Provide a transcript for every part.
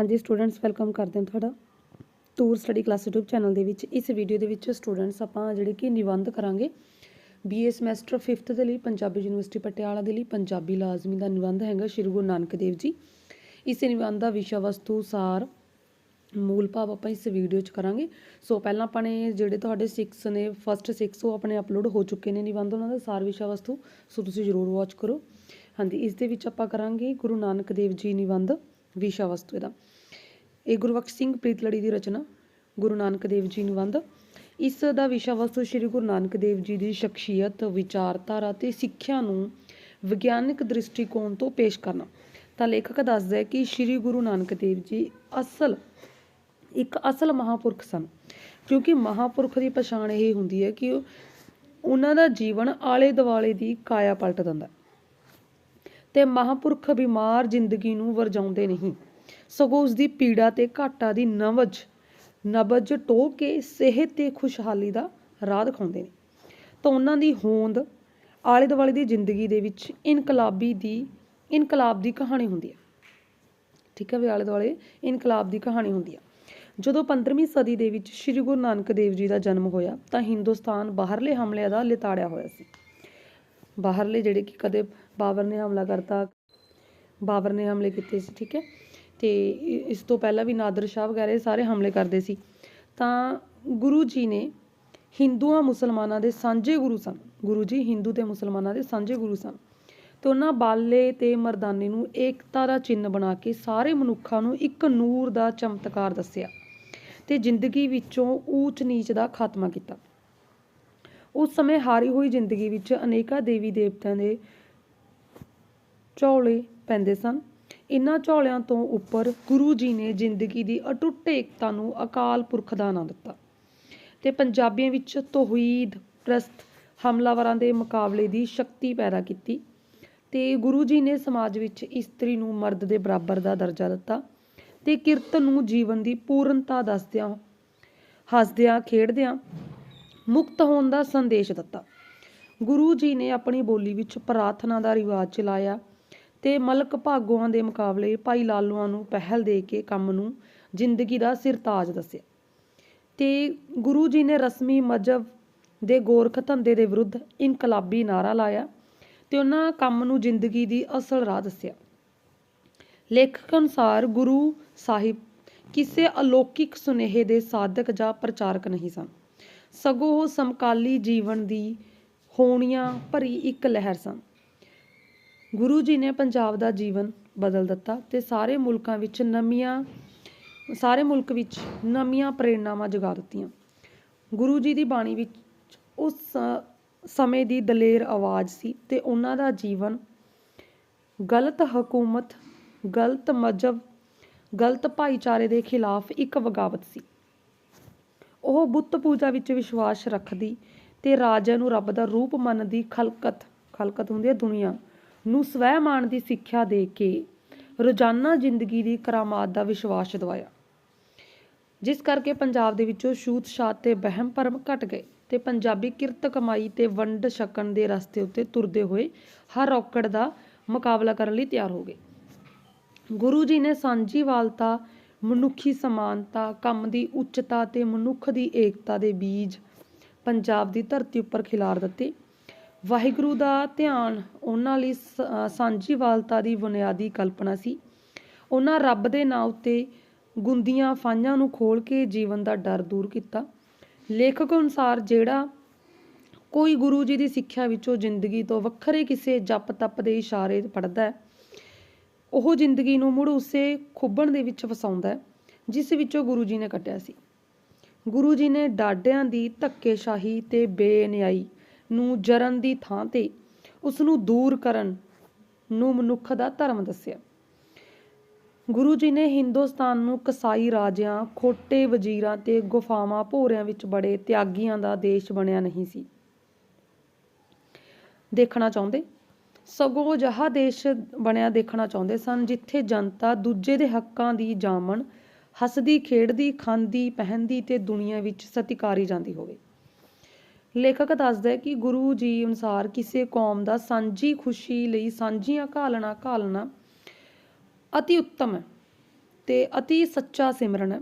ਹਾਂਜੀ students welcome ਕਰਦੇ ਹਾਂ ਤੁਹਾਡਾ tour study class YouTube channel ਦੇ ਵਿੱਚ। ਇਸ ਵੀਡੀਓ ਦੇ ਵਿੱਚ ਸਟੂਡੈਂਟਸ ਆਪਾਂ ਜਿਹੜੇ ਕਿ ਨਿਬੰਧ ਕਰਾਂਗੇ। BA ਸਮੈਸਟਰ 5th ਦੇ ਲਈ, ਪੰਜਾਬੀ ਯੂਨੀਵਰਸਿਟੀ ਪਟਿਆਲਾ ਦੇ ਲਈ ਪੰਜਾਬੀ ਲਾਜ਼ਮੀ ਦਾ ਨਿਬੰਧ ਹੈਗਾ ਸ਼੍ਰੀ ਗੁਰੂ ਨਾਨਕ ਦੇਵ ਜੀ। ਇਸ ਨਿਬੰਧ ਦਾ ਵਿਸ਼ਾ ਵਸਤੂ, ਸਾਰ, ਮੂਲ ਭਾਵ ਆਪਾਂ ਇਸ ਵੀਡੀਓ 'ਚ ਕਰਾਂਗੇ। ਸੋ ਪਹਿਲਾਂ ਆਪਾਂ ਨੇ ਜਿਹੜੇ ਤੁਹਾਡੇ 6 ਨੇ ਫਸਟ 6 ਉਹ ਆਪਣੇ ਅਪਲੋਡ ਹੋ ਚੁੱਕੇ ਨੇ ਨਿਬੰਧ, ਉਹਨਾਂ ਦਾ ਸਾਰ, ਵਿਸ਼ਾ, ਵਸਤੂ। ਸੋ ਤੁਸੀਂ ਜ਼ਰੂਰ ਵਾਚ ਕਰੋ। ਹਾਂਜੀ, ਇਸ ਦੇ ਵਿੱਚ ਆਪਾਂ ਕਰਾਂਗੇ ਗੁਰੂ ਨਾਨਕ ਦੇਵ ਜੀ ਨਿਬੰਧ, ਵਿਸ਼ਾ, ਵਸਤੂ ਇਹਦਾ। ਇਹ ਗੁਰਬਖਸ਼ ਸਿੰਘ ਪ੍ਰੀਤਲੜੀ ਦੀ ਰਚਨਾ, ਗੁਰੂ ਨਾਨਕ ਦੇਵ ਜੀ ਨੂੰ ਵੰਦ ਇਸ ਦਾ ਵਿਸ਼ਾ ਵਸਤੂ ਸ੍ਰੀ ਗੁਰੂ ਨਾਨਕ ਦੇਵ ਜੀ ਦੀ ਸ਼ਖਸੀਅਤ, ਵਿਚਾਰਧਾਰਾ ਤੇ ਸਿੱਖਿਆ ਨੂੰ ਵਿਗਿਆਨਕ ਦ੍ਰਿਸ਼ਟੀਕੋਣ ਤੋਂ ਪੇਸ਼ ਕਰਨਾ। ਤਾਂ ਲੇਖਕ ਦੱਸਦਾ ਹੈ ਕਿ ਸ੍ਰੀ ਗੁਰੂ ਨਾਨਕ ਦੇਵ ਜੀ ਅਸਲ, ਇੱਕ ਅਸਲ ਮਹਾਪੁਰਖ ਸਨ। ਕਿਉਂਕਿ ਮਹਾਪੁਰਖ ਦੀ ਪਛਾਣ ਇਹ ਹੁੰਦੀ ਹੈ ਕਿ ਉਹਨਾਂ ਦਾ ਜੀਵਨ ਆਲੇ ਦੁਆਲੇ ਦੀ ਕਾਇਆ ਪਲਟ ਦਿੰਦਾ ਤੇ ਮਹਾਪੁਰਖ ਬਿਮਾਰ ਜ਼ਿੰਦਗੀ ਨੂੰ ਵਰਜਾਉਂਦੇ ਨਹੀਂ। ਸਗੋਂ ਉਸ ਦੀ ਪੀੜਾ ਤੇ ਘਾਟਾ ਦੀ ਨਵਜ, ਨਬਜ ਟੋ ਕੇ ਸਿਹਤ ਤੇ ਖੁਸ਼ਹਾਲੀ ਦਾ ਰਾਹ ਦਿਖਾਉਂਦੇ ਨੇ। ਤਾਂ ਉਹਨਾਂ ਦੀ ਹੋਂਦ ਆਲੇ ਦੁਆਲੇ ਦੀ ਜ਼ਿੰਦਗੀ ਦੇ ਵਿੱਚ ਇਨਕਲਾਬੀ ਦੀ, ਇਨਕਲਾਬ ਦੀ ਕਹਾਣੀ ਹੁੰਦੀ ਹੈ ਠੀਕ ਹੈ ਵੀ ਆਲੇ ਦੁਆਲੇ ਇਨਕਲਾਬ ਦੀ ਕਹਾਣੀ ਹੁੰਦੀ ਹੈ ਜਦੋਂ 15ਵੀਂ ਸਦੀ ਦੇ ਵਿੱਚ ਸ੍ਰੀ ਗੁਰੂ ਨਾਨਕ ਦੇਵ ਜੀ ਦਾ ਜਨਮ ਹੋਇਆ, ਤਾਂ ਹਿੰਦੁਸਤਾਨ ਬਾਹਰਲੇ ਹਮਲਿਆਂ ਦਾ ਲਿਤਾੜਿਆ ਹੋਇਆ ਸੀ। ਬਾਹਰਲੇ ਜਿਹੜੇ ਕਿ ਕਦੇ ਬਾਬਰ ਨੇ ਹਮਲਾ ਕਰਤਾ, ਬਾਬਰ ਨੇ ਹਮਲੇ ਕੀਤੇ ਸੀ, ਠੀਕ ਹੈ? ਤੇ ਇਸ ਤੋਂ ਪਹਿਲਾਂ ਵੀ ਨਾਦਰ ਸ਼ਾਹ ਵਗੈਰਾ ਸਾਰੇ ਹਮਲੇ ਕਰਦੇ ਸੀ। ਤਾਂ ਗੁਰੂ ਜੀ ਨੇ ਹਿੰਦੂਆਂ ਮੁਸਲਮਾਨਾਂ ਦੇ ਸਾਂਝੇ ਗੁਰੂ ਸਨ। ਗੁਰੂ ਜੀ ਹਿੰਦੂ ਤੇ ਮੁਸਲਮਾਨਾਂ ਦੇ ਸਾਂਝੇ ਗੁਰੂ ਸਨ। ਤੇ ਉਹਨਾਂ ਬਾਲੇ ਤੇ ਮਰਦਾਨੇ ਨੂੰ ਏਕਤਾ ਦਾ ਚਿੰਨ੍ਹ ਬਣਾ ਕੇ ਸਾਰੇ ਮਨੁੱਖਾਂ ਨੂੰ ਇੱਕ ਨੂਰ ਦਾ ਚਮਤਕਾਰ ਦੱਸਿਆ ਤੇ ਜ਼ਿੰਦਗੀ ਵਿੱਚੋਂ ਊਚ ਨੀਚ ਦਾ ਖਾਤਮਾ ਕੀਤਾ। ਉਸ ਸਮੇਂ ਹਾਰੀ ਹੋਈ ਜ਼ਿੰਦਗੀ ਵਿੱਚ ਅਨੇਕਾਂ ਦੇਵੀ ਦੇਵਤਿਆਂ ਦੇ ਝੋਲੇ ਪੈਂਦੇ ਸਨ। ਇਨ੍ਹਾਂ ਝੋਲਿਆਂ ਤੋਂ ਉੱਪਰ ਗੁਰੂ ਜੀ ਨੇ ਜ਼ਿੰਦਗੀ ਦੀ ਅਟੁੱਟ ਏਕਤਾ ਨੂੰ ਅਕਾਲ ਪੁਰਖ ਦਾ ਨਾਂ ਦਿੱਤਾ ਤੇ ਪੰਜਾਬੀਆਂ ਵਿੱਚ ਤੌਹੀਦ, ਪ੍ਰਸਤ ਹਮਲਾਵਰਾਂ ਦੇ ਮੁਕਾਬਲੇ ਦੀ ਸ਼ਕਤੀ ਪੈਦਾ ਕੀਤੀ ਤੇ ਗੁਰੂ ਜੀ ਨੇ ਸਮਾਜ ਵਿੱਚ ਇਸਤਰੀ ਨੂੰ ਮਰਦ ਦੇ ਬਰਾਬਰ ਦਾ ਦਰਜਾ ਦਿੱਤਾ ਤੇ ਕਿਰਤ ਨੂੰ ਜੀਵਨ ਦੀ ਪੂਰਨਤਾ ਦੱਸਦਿਆਂ, ਹੱਸਦਿਆਂ, ਖੇਡਦਿਆਂ ਮੁਕਤ ਹੋਣ ਦਾ ਸੰਦੇਸ਼ ਦਿੱਤਾ। ਗੁਰੂ ਜੀ ਨੇ ਆਪਣੀ ਬੋਲੀ ਵਿੱਚ ਪ੍ਰਾਰਥਨਾ ਦਾ ਰਿਵਾਜ ਚਲਾਇਆ ਤੇ ਮਲਕ ਭਾਗੋਆਂ ਦੇ ਮੁਕਾਬਲੇ ਭਾਈ ਲਾਲੋਆਂ ਨੂੰ ਪਹਿਲ ਦੇ ਕੇ ਕੰਮ ਨੂੰ ਜ਼ਿੰਦਗੀ ਦਾ ਸਿਰਤਾਜ ਦੱਸਿਆ। ਤੇ ਗੁਰੂ ਜੀ ਨੇ ਰਸਮੀ ਮਜ਼ਹਬ ਦੇ ਗੋਰਖ ਧੰਦੇ ਦੇ ਵਿਰੁੱਧ ਇਨਕਲਾਬੀ ਨਾਰਾ ਲਾਇਆ ਤੇ ਉਹਨਾਂ ਕੰਮ ਨੂੰ ਜ਼ਿੰਦਗੀ ਦੀ ਅਸਲ ਰਾਹ ਦੱਸਿਆ। ਲੇਖਕ ਅਨੁਸਾਰ ਗੁਰੂ ਸਾਹਿਬ ਕਿਸੇ ਅਲੌਕਿਕ ਸੁਨੇਹੇ ਦੇ ਸਾਧਕ ਜਾਂ ਪ੍ਰਚਾਰਕ ਨਹੀਂ ਸਨ। ਸਗੋਂ ਉਹ ਸਮਕਾਲੀ ਜੀਵਨ ਦੀ ਹੋਣੀਆਂ ਭਰੀ ਇੱਕ ਲਹਿਰ ਸਨ। ਗੁਰੂ ਜੀ ਨੇ ਪੰਜਾਬ ਦਾ ਜੀਵਨ ਬਦਲ ਦਿੱਤਾ ਤੇ ਸਾਰੇ ਮੁਲਕਾਂ ਵਿੱਚ ਨਵੀਆਂ, ਸਾਰੇ ਮੁਲਕ ਵਿੱਚ ਨਵੀਆਂ ਪ੍ਰੇਰਨਾਵਾਂ ਜਗਾ ਦਿੱਤੀਆਂ। ਗੁਰੂ ਜੀ ਦੀ ਬਾਣੀ ਵਿੱਚ ਉਸ ਸਮੇਂ ਦੀ ਦਲੇਰ ਆਵਾਜ਼ ਸੀ ਤੇ ਉਹਨਾਂ ਦਾ ਜੀਵਨ ਗਲਤ ਹਕੂਮਤ, ਗਲਤ ਮਜ਼ਹਬ, ਗਲਤ ਭਾਈਚਾਰੇ ਦੇ ਖਿਲਾਫ ਇੱਕ ਵਗਾਵਤ ਸੀ। ਉਹ ਬੁੱਤ ਪੂਜਾ ਵਿੱਚ ਵਿਸ਼ਵਾਸ ਰੱਖਦੀ ਤੇ ਰਾਜਾ ਨੂੰ ਰੱਬ ਦਾ ਰੂਪ ਮੰਨਦੀ ਖਲਕਤ ਖਲਕਤ ਹੁੰਦੀ ਹੈ ਦੁਨੀਆ। ਨੂੰ ਸਵੈ ਮਾਣ ਦੀ ਸਿੱਖਿਆ ਦੇ ਕੇ ਰੋਜ਼ਾਨਾ ਜ਼ਿੰਦਗੀ ਦੀ ਕਰਾਮਾਤ ਦਾ ਵਿਸ਼ਵਾਸ ਦਿਵਾਇਆ। ਜਿਸ ਕਰਕੇ ਪੰਜਾਬ ਦੇ ਵਿੱਚੋਂ ਛੂਤ ਛਾਤ ਤੇ ਵਹਿਮ ਭਰਮ ਘਟ ਗਏ ਤੇ ਪੰਜਾਬੀ ਕਿਰਤ ਕਮਾਈ ਤੇ ਵੰਡ ਛਕਣ ਦੇ ਰਸਤੇ ਉੱਤੇ ਤੁਰਦੇ ਹੋਏ ਹਰ ਔਕੜ ਦਾ ਮੁਕਾਬਲਾ ਕਰਨ ਲਈ ਤਿਆਰ ਹੋ ਗਏ। ਗੁਰੂ ਜੀ ਨੇ ਸਾਂਝੀਵਾਲਤਾ ਮਨੁੱਖੀ ਸਮਾਨਤਾ, ਕੰਮ ਦੀ ਉੱਚਤਾ ਤੇ ਮਨੁੱਖ ਦੀ ਏਕਤਾ ਦੇ ਬੀਜ ਪੰਜਾਬ ਦੀ ਧਰਤੀ ਉੱਪਰ ਖਿਲਾਰ ਦਿੱਤੇ। ਵਾਹਿਗੁਰੂ ਦਾ ਧਿਆਨ ਉਹਨਾਂ ਲਈ ਸ- ਅਹ ਸਾਂਝੀਵਾਲਤਾ ਦੀ ਬੁਨਿਆਦੀ ਕਲਪਨਾ ਸੀ। ਉਹਨਾਂ ਰੱਬ ਦੇ ਨਾਂ ਉੱਤੇ ਗੁੰਦੀਆਂ ਫਾਈਆਂ ਨੂੰ ਖੋਲ ਕੇ ਜੀਵਨ ਦਾ ਡਰ ਦੂਰ ਕੀਤਾ। ਲੇਖਕ ਅਨੁਸਾਰ ਜਿਹੜਾ ਕੋਈ ਗੁਰੂ ਜੀ ਦੀ ਸਿੱਖਿਆ ਵਿੱਚੋਂ ਜ਼ਿੰਦਗੀ ਤੋਂ ਵੱਖਰੇ ਕਿਸੇ ਜਪ ਤਪ ਦੇ ਇਸ਼ਾਰੇ ਪੜਦਾ ਹੈ, ਉਹ ਜ਼ਿੰਦਗੀ ਨੂੰ ਮੁੜ ਉਸੇ ਖੁੱਬਣ ਦੇ ਵਿੱਚ ਵਸਾਉਂਦਾ ਹੈ, ਜਿਸ ਵਿੱਚੋਂ ਗੁਰੂ ਜੀ ਨੇ ਕੱਟਿਆ ਸੀ। ਗੁਰੂ ਜੀ ਨੇ ਡਾਡਿਆਂ ਦੀ ਧੱਕੇਸ਼ਾਹੀ ਤੇ ਬੇਨਿਆਈ ਨੂੰ ਜਰਨ ਦੀ ਥਾਂ ਤੇ ਉਸ ਨੂੰ ਦੂਰ ਕਰਨ ਨੂੰ ਮਨੁੱਖ ਦਾ ਧਰਮ ਦੱਸਿਆ। ਗੁਰੂ ਜੀ ਨੇ ਹਿੰਦੁਸਤਾਨ ਨੂੰ ਕਸਾਈ ਰਾਜਿਆਂ, ਖੋਟੇ ਵਜ਼ੀਰਾਂ ਤੇ ਗੁਫਾਵਾਂ ਭੋਰਿਆਂ ਵਿੱਚ ਬੜੇ ਤਿਆਗੀਆਂ ਦਾ ਦੇਸ਼ ਬਣਿਆ ਨਹੀਂ ਸੀ। ਦੇਖਣਾ ਚਾਹੁੰਦੇ? ਸਗੋਂ ਅਜਿਹਾ ਦੇਸ਼ ਬਣਿਆ ਦੇਖਣਾ ਚਾਹੁੰਦੇ ਸਨ ਜਿੱਥੇ ਜਨਤਾ ਦੂਜੇ ਦੇ ਹੱਕਾਂ ਦੀ ਜਾਮਣ, ਹੱਸਦੀ, ਖੇਡਦੀ, ਖਾਂਦੀ, ਪਹਿਨਦੀ ਤੇ ਦੁਨੀਆ ਵਿੱਚ ਸਤਿਕਾਰੀ ਜਾਂਦੀ ਹੋਵੇ। ਲੇਖਕ ਦੱਸਦਾ ਹੈ ਕਿ ਗੁਰੂ ਜੀ ਅਨੁਸਾਰ ਕਿਸੇ ਕੌਮ ਦਾ ਸਾਂਝੀ ਖੁਸ਼ੀ ਲਈ ਸਾਂਝੀਆਂ ਘਾਲਣਾ ਘਾਲਣਾ ਅਤੀ ਉੱਤਮ ਹੈ ਤੇ ਅਤੀ ਸੱਚਾ ਸਿਮਰਨ ਹੈ।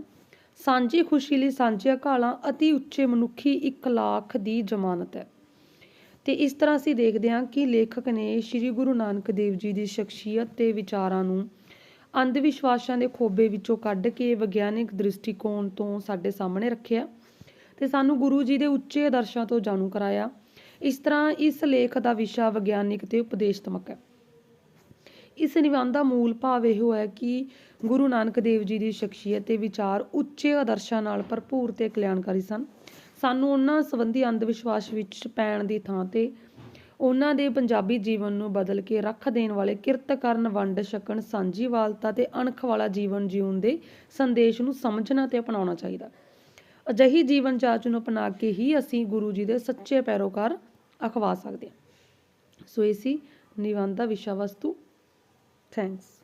ਸਾਂਝੀ ਖੁਸ਼ੀ ਲਈ ਸਾਂਝੀਆਂ ਘਾਲਾਂ ਅਤੀ ਉੱਚੇ ਮਨੁੱਖੀ ਇਖਲਾਕ ਦੀ ਜ਼ਮਾਨਤ ਹੈ। ਤੇ ਇਸ ਤਰ੍ਹਾਂ ਅਸੀਂ ਦੇਖਦੇ ਹਾਂ ਕਿ ਲੇਖਕ ਨੇ ਸ੍ਰੀ ਗੁਰੂ ਨਾਨਕ ਦੇਵ ਜੀ ਦੀ ਸ਼ਖਸੀਅਤ ਤੇ ਵਿਚਾਰਾਂ ਨੂੰ ਅੰਧ ਵਿਸ਼ਵਾਸਾਂ ਦੇ ਖੋਬੇ ਵਿੱਚੋਂ ਕੱਢ ਕੇ ਵਿਗਿਆਨਿਕ ਦ੍ਰਿਸ਼ਟੀਕੋਣ ਤੋਂ ਸਾਡੇ ਸਾਹਮਣੇ ਰੱਖਿਆ। ਤੇ ਸਾਨੂੰ ਗੁਰੂ ਜੀ ਦੇ ਉੱਚੇ ਆਦਰਸ਼ਾਂ ਤੋਂ ਜਾਣੂ ਕਰਾਇਆ। ਇਸ ਤਰ੍ਹਾਂ ਇਸ ਲੇਖ ਦਾ ਵਿਸ਼ਾ ਵਿਗਿਆਨਿਕ ਤੇ ਉਪਦੇਸ਼ਤਮਕ ਹੈ। ਇਸ ਨਿਬੰਧ ਦਾ ਮੂਲ ਭਾਵ ਇਹੋ ਹੈ ਕਿ ਗੁਰੂ ਨਾਨਕ ਦੇਵ ਜੀ ਦੀ ਸ਼ਖਸੀਅਤ ਤੇ ਵਿਚਾਰ ਉੱਚੇ ਆਦਰਸ਼ਾਂ ਨਾਲ ਭਰਪੂਰ ਤੇ ਕਲਿਆਣਕਾਰੀ ਸਨ। ਸਾਨੂੰ ਉਹਨਾਂ ਸੰਬੰਧੀ ਅੰਧ ਵਿਸ਼ਵਾਸ ਵਿੱਚ ਪੈਣ ਦੀ ਥਾਂ ਤੇ ਉਹਨਾਂ ਦੇ ਪੰਜਾਬੀ ਜੀਵਨ ਨੂੰ ਬਦਲ ਕੇ ਰੱਖ ਦੇਣ ਵਾਲੇ ਕਿਰਤ ਕਰਨ, ਵੰਡ, ਛਕਣ ਸਾਂਝੀਵਾਲਤਾ ਤੇ ਅਣਖ ਵਾਲਾ ਜੀਵਨ ਜਿਉਣ ਦੇ ਸੰਦੇਸ਼ ਨੂੰ ਸਮਝਣਾ ਤੇ ਅਪਣਾਉਣਾ ਚਾਹੀਦਾ। ਅਜਿਹੀ ਜੀਵਨ ਜਾਚ ਨੂੰ ਅਪਣਾ ਕੇ ਹੀ ਅਸੀਂ ਗੁਰੂ ਜੀ ਦੇ ਸੱਚੇ ਪੈਰੋਕਾਰ ਅਖਵਾ ਸਕਦੇ ਹਾਂ। ਸੋ ਇਹ ਸੀ ਨਿਬੰਧ ਦਾ ਵਿਸ਼ਾ ਵਸਤੂ। ਥੈਂਕਸ